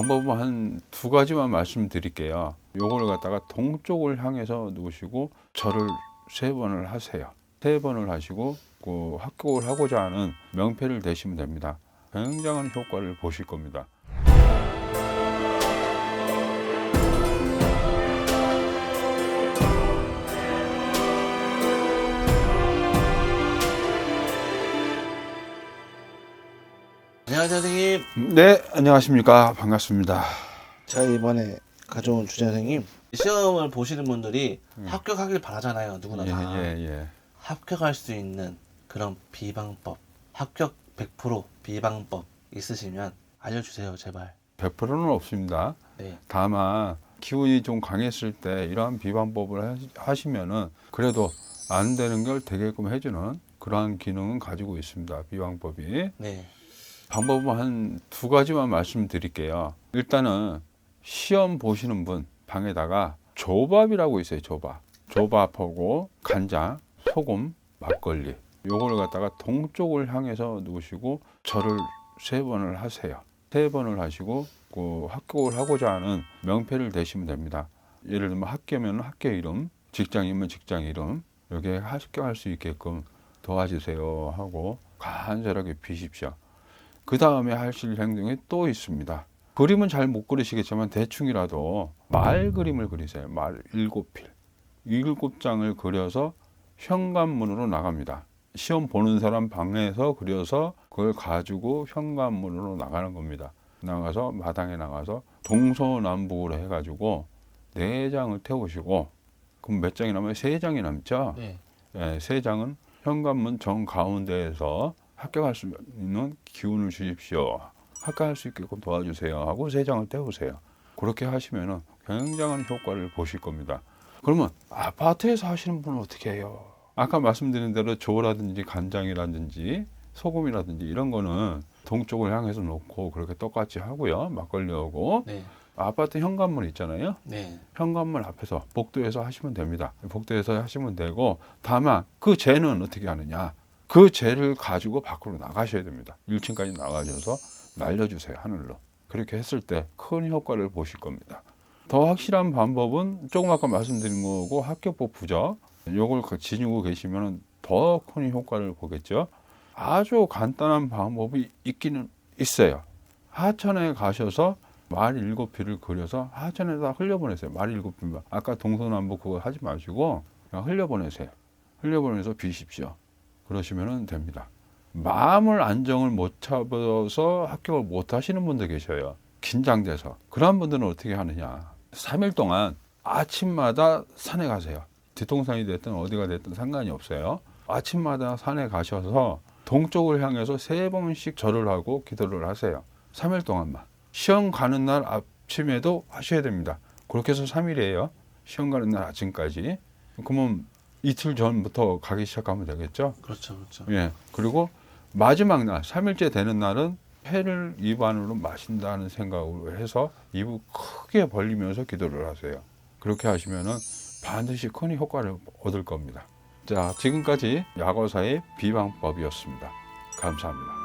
방법은 한 두 가지만 말씀드릴게요. 요걸 갖다가 동쪽을 향해서 누우시고 절을 세 번을 하세요. 세 번을 하시고 그 합격을 하고자 하는 명패를 대시면 됩니다. 굉장한 효과를 보실 겁니다. 안녕하세요 선생님 네, 안녕하십니까. 반갑습니다. 자 이번에 가져온 주제 선생님 시험을 보시는 분들이 합격하길 바라잖아요 누구나 음. 예, 다 예, 예. 합격할 수 있는 그런 비방법 합격 100% 비방법 있으시면 알려주세요 제발 100%는 없습니다. 네 다만 기운이 좀 강했을 때 이러한 비방법을 하- 하시면은 그래도 안 되는 걸 되게끔 해주는 그러한 기능은 가지고 있습니다. 비방법이. 네. 방법은 한 두 가지만 말씀드릴게요. 일단은 시험 보시는 분 방에다가 조밥이라고 있어요. 조밥. 조밥하고 간장, 소금, 막걸리. 요걸 갖다가 동쪽을 향해서 누우시고 절을 세 번을 하세요. 세 번을 하시고 그 합격을 하고자 하는 명패를 대시면 됩니다. 예를 들면 학교면 학교 이름, 직장이면 직장 이름 여기에 합격할 수 있게끔 도와주세요 하고 간절하게 비십시오. 그 다음에 하실 행동이 또 있습니다. 그림은 잘 못 그리시겠지만 대충이라도 말 그림을 그리세요. 말 일곱 필. 일곱 장을 그려서 현관문으로 나갑니다. 시험 보는 사람 방에서 그려서 그걸 가지고 현관문으로 나가는 겁니다. 나가서 마당에 나가서 동서남북으로 해가지고 네 장을 태우시고 그럼 몇 장이 남아요? 세 장이 남죠. 네. 예, 세 장은 현관문 정 가운데에서 합격할 수 있는 기운을 주십시오. 합격할 수 있게끔 도와주세요 하고 세 장을 떼우세요. 그렇게 하시면은 굉장한 효과를 보실 겁니다. 그러면 아파트에서 하시는 분은 어떻게 해요? 아까 말씀드린 대로 조라든지 간장이라든지 소금이라든지 이런 거는 동쪽을 향해서 놓고 그렇게 똑같이 하고요. 막걸리하고 네. 아파트 현관문 있잖아요. 네. 현관문 앞에서 복도에서 하시면 됩니다. 복도에서 하시면 되고 다만 그 재는 어떻게 하느냐? 그 재를 가지고 밖으로 나가셔야 됩니다. 1층까지 나가셔서 날려주세요 하늘로. 그렇게 했을 때 큰 효과를 보실 겁니다. 더 확실한 방법은 조금 아까 말씀드린 거고 합격법 부적 요걸 그 지니고 계시면 더 큰 효과를 보겠죠. 아주 간단한 방법이 있기는 있어요. 하천에 가셔서 말 일곱 필을 그려서 하천에다 흘려보내세요. 말 일곱 필만. 아까 동서남북 그거 하지 마시고 흘려보내세요. 흘려보내서 비십시오. 그러시면 됩니다. 마음을 안정을 못 잡아서 합격을 못 하시는 분도 계셔요. 긴장돼서. 그런 분들은 어떻게 하느냐. 3일 동안 아침마다 산에 가세요. 뒤통산이 됐든 어디가 됐든 상관이 없어요. 아침마다 산에 가셔서 동쪽을 향해서 세 번씩 절을 하고 기도를 하세요. 3일 동안만. 시험 가는 날 아침에도 하셔야 됩니다. 그렇게 해서 3일이에요. 시험 가는 날 아침까지. 그러면 이틀 전부터 가기 시작하면 되겠죠. 그렇죠 그렇죠 예. 그리고 마지막 날, 3일째 되는 날은 회를 입 안으로 마신다는 생각으로 해서 입을 크게 벌리면서 기도를 하세요. 그렇게 하시면은 반드시 큰 효과를 얻을 겁니다. 자, 지금까지 약어사의 비방법이었습니다. 감사합니다.